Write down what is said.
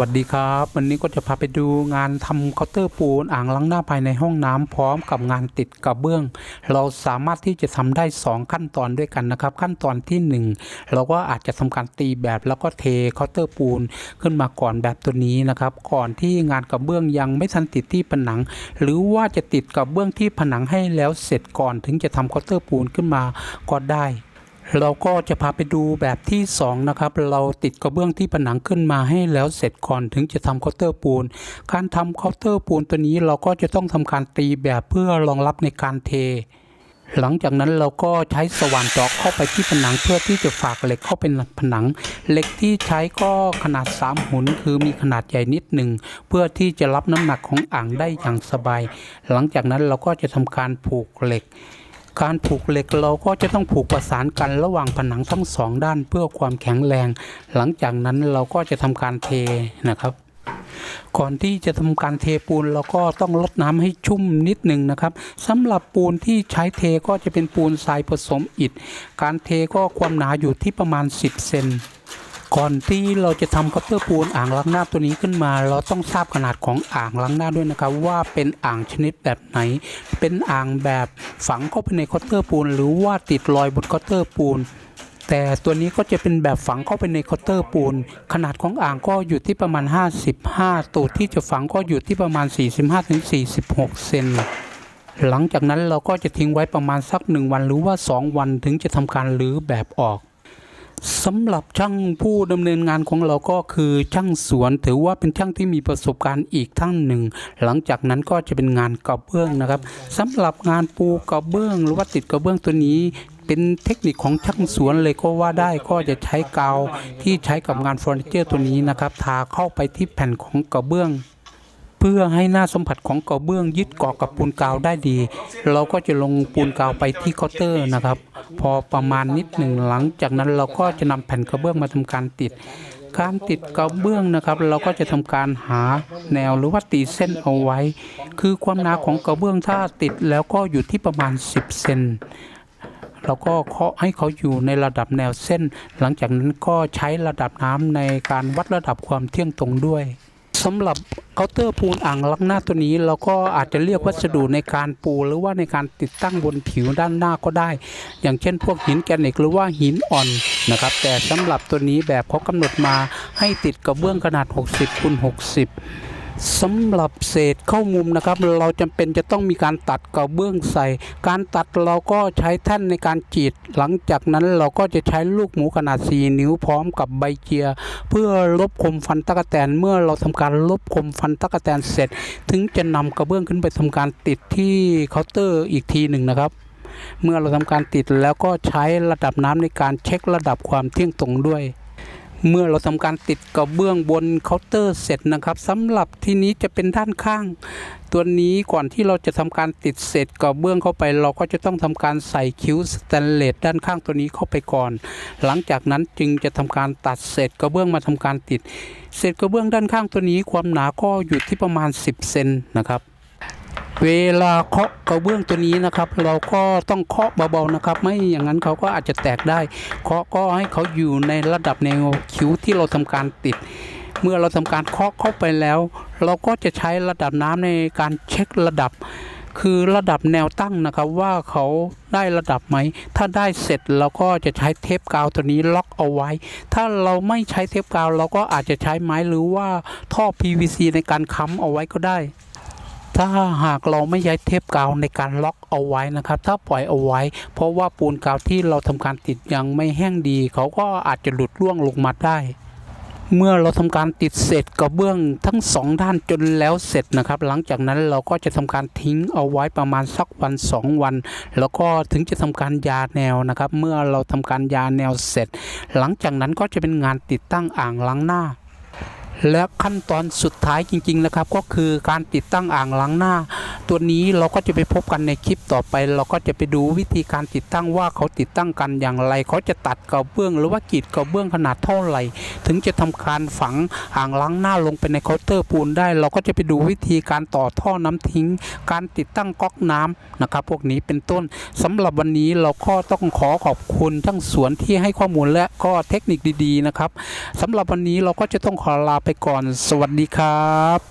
วัสดีครับ วันนี้ก็จะพาไปดูงานทำเคาน์เตอร์ปูนอ่างล้างหน้าภายในห้องน้ำพร้อมกับงานติดกระเบื้อง เราสามารถที่จะทำได้ 2 ขั้นตอนด้วยกันนะครับ ขั้นตอนที่ 1 เราก็อาจจะทำการตีแบบแล้วก็เทเคาน์เตอร์ปูนขึ้นมาก่อนแบบตัวนี้นะครับ ก่อนที่งานกระเบื้องยังไม่ทันติดที่ผนัง หรือว่าจะติดกระเบื้องที่ผนังให้แล้วเสร็จก่อนถึงจะทำเคาน์เตอร์ปูนขึ้นมาก็ได้ เราก็จะพาไปดูแบบที่ 2 นะครับ เราติดกระเบื้องที่ผนังขึ้นมาให้แล้วเสร็จก่อนถึงจะทำเคาน์เตอร์ปูน การทำเคาน์เตอร์ปูนตัวนี้เราก็จะต้องทำการตีแบบเพื่อรองรับในการเท หลังจากนั้นเราก็ใช้สว่านเจาะเข้าไปที่ผนังเพื่อที่จะฝากเหล็กเข้าเป็นผนัง เหล็กที่ใช้ก็ขนาด 3 หุนคือมีขนาดใหญ่นิดหนึ่งเพื่อที่จะรับน้ำหนักของอ่างได้อย่างสบาย หลังจากนั้นเราก็จะทำการผูกเหล็ก การผูกเหล็กเราก็จะต้องผูกประสานกันระหว่างผนังทั้งสองด้านเพื่อความแข็งแรง หลังจากนั้นเราก็จะทำการเทนะครับก่อนที่จะทำการเทปูนเราก็ต้องลดน้ำให้ชุ่มนิดหนึ่งนะครับสำหรับปูนที่ใช้เทก็จะเป็นปูนทรายผสมอิฐ การเทก็ความหนาอยู่ที่ประมาณ 10 เซน ก่อนที่เราจะทำคาน์เตอร์ปูนอ่างล้างหน้าตัวนี้ขึ้นมา เราต้องทราบขนาดของอ่างล้างหน้าด้วยนะครับ ว่าเป็นอ่างชนิดแบบไหน เป็นอ่างแบบฝังเข้าไปในคาน์เตอร์ปูน หรือว่าติดรอยบนคาน์เตอร์ปูน แต่ตัวนี้ก็จะเป็นแบบฝังเข้าไปในคาน์เตอร์ปูน ขนาดของอ่างก็อยู่ที่ประมาณ 55ตูดที่จะฝังก็อยู่ที่ประมาณ 45-46 เซนหลังจากนั้นเราก็จะทิ้งไว้ประมาณสักหนึ่งวันหรือว่า 2 วันถึงจะทำการรื้อแบบออก สำหรับช่างผู้ดำเนินงานของเราก็คือช่างสวนถือว่าเป็นช่างที่มีประสบการณ์อีกท่านหนึ่ง หลังจากนั้นก็จะเป็นงานกระเบื้องนะครับสำหรับงานปูกระเบื้อง หรือว่าติดกระเบื้องตัวนี้เป็นเทคนิคของช่างสวนเลยก็ว่าได้ก็จะใช้กาวที่ใช้กับงานเฟอร์นิเจอร์ตัวนี้นะครับทาเข้าไปที่แผ่นของกระเบื้อง เพื่อให้หน้าสัมผัสของกระเบื้องยึดเกาะกับปูนกาวได้ดี เราก็จะลงปูนกาวไปที่เคาน์เตอร์นะครับ พอประมาณนิดหนึ่งหลังจากนั้นเราก็จะนำแผ่นกระเบื้องมาทำการติด การติดกระเบื้องนะครับ เราก็จะทำการหาแนวหรือว่าตีเส้นเอาไว้ คือความหนาของกระเบื้องถ้าติดแล้วก็อยู่ที่ประมาณ 10เซนเราก็เคาะให้เขาอยู่ในระดับแนวเส้น หลังจากนั้นก็ใช้ระดับน้ำในการวัดระดับความเที่ยงตรงด้วย สำหรับเคาน์เตอร์ปูนอ่างล้างหน้าตัวนี้ เราก็อาจจะเรียกวัสดุในการปูหรือว่าในการติดตั้งบนผิวด้านหน้าก็ได้ อย่างเช่น พวกหินแกนิกหรือว่าหินอ่อนนะครับ แต่สำหรับตัวนี้แบบเขากำหนดมาให้ติดกระเบื้องขนาด 60คูณ60 สำหรับเศษเข้ามุมนะครับ เราจำเป็นจะต้องมีการตัดกระเบื้องใส่ การตัดเราก็ใช้แท่นในการจีด หลังจากนั้นเราก็จะใช้ลูกหมูขนาด 4 นิ้วพร้อมกับใบเจีย เพื่อลบคมฟันตะกแตนเมื่อเราทำการลบคมฟันตะกแตนเสร็จ ถึงจะนำกระเบื้องขึ้นไปทำการติดที่เคาน์เตอร์อีกทีหนึ่งนะครับ เมื่อเราทำการติดแล้วก็ใช้ระดับน้ำในการเช็คระดับความเที่ยงตรงด้วย เมื่อเราทำการติดกระเบื้องบนเคาน์เตอร์เสร็จนะครับสำหรับที่นี้จะเป็นด้านข้าง ตัวนี้ก่อนที่เราจะทำการติดเศษกระเบื้องเข้าไป เราก็จะต้องทำการใส่คิ้วสแตนเลสด้านข้างตัวนี้เข้าไปก่อน หลังจากนั้นจึงจะทำการตัดเศษกระเบื้องมาทำการติดเศษกระเบื้องด้านข้างตัวนี้ความหนาก็อยู่ที่ประมาณ 10 เซนนะครับ เวลาเคาะกระเบื้องตัวนี้นะครับ เราก็ต้องเคาะเบาๆนะครับ ไม่อย่างนั้นเขาก็อาจจะแตกได้ เคาะก็ให้เขาอยู่ในระดับแนวคิ้วที่เราทำการติด เมื่อเราทำการเคาะเข้าไปแล้ว เราก็จะใช้ระดับน้ำในการเช็คระดับ คือระดับแนวตั้งนะครับว่าเขาได้ระดับไหม ถ้าได้เสร็จเราก็จะใช้เทปกาวตัวนี้ล็อกเอาไว้ ถ้าเราไม่ใช้เทปกาวเราก็อาจจะใช้ไม้หรือว่าท่อ PVC ในการค้ำเอาไว้ก็ได้ ถ้าหากเราไม่ใช้เทปกาวในการล็อกเอาไว้นะครับ ถ้าปล่อยเอาไว้ เพราะว่าปูนกาวที่เราทำการติดยังไม่แห้งดี เขาก็อาจจะหลุดร่วงลงมาได้ เมื่อเราทำการติดเสร็จกระเบื้องทั้งสองด้านจนแล้วเสร็จนะครับ หลังจากนั้นเราก็จะทำการทิ้งเอาไว้ประมาณสักวันสองวัน แล้วก็ถึงจะทำการยาแนวนะครับ เมื่อเราทำการยาแนวเสร็จ หลังจากนั้นก็จะเป็นงานติดตั้งอ่างล้างหน้า และขั้นตอนสุดท้ายจริงๆนะครับ ก็คือการติดตั้งอ่างล้างหน้า ตัวนี้เราก็จะไปพบกันในคลิปต่อไป เราก็จะไปดูวิธีการติดตั้งว่าเขาติดตั้งกันอย่างไร เขาจะตัดกระเบื้องหรือว่ากีดกระเบื้องขนาดเท่าไหร่ ถึงจะทำการฝังอ่างล้างหน้าลงไปในเคาน์เตอร์ปูนได้ เราก็จะไปดูวิธีการต่อท่อน้ำทิ้ง การติดตั้งก๊อกน้ำนะครับพวกนี้เป็นต้นสำหรับวันนี้เราก็ต้องขอขอบคุณทั้งสวนที่ให้ข้อมูลและก็เทคนิคดีๆนะครับสำหรับวันนี้เราก็จะต้องขอลาไปก่อน สวัสดีครับ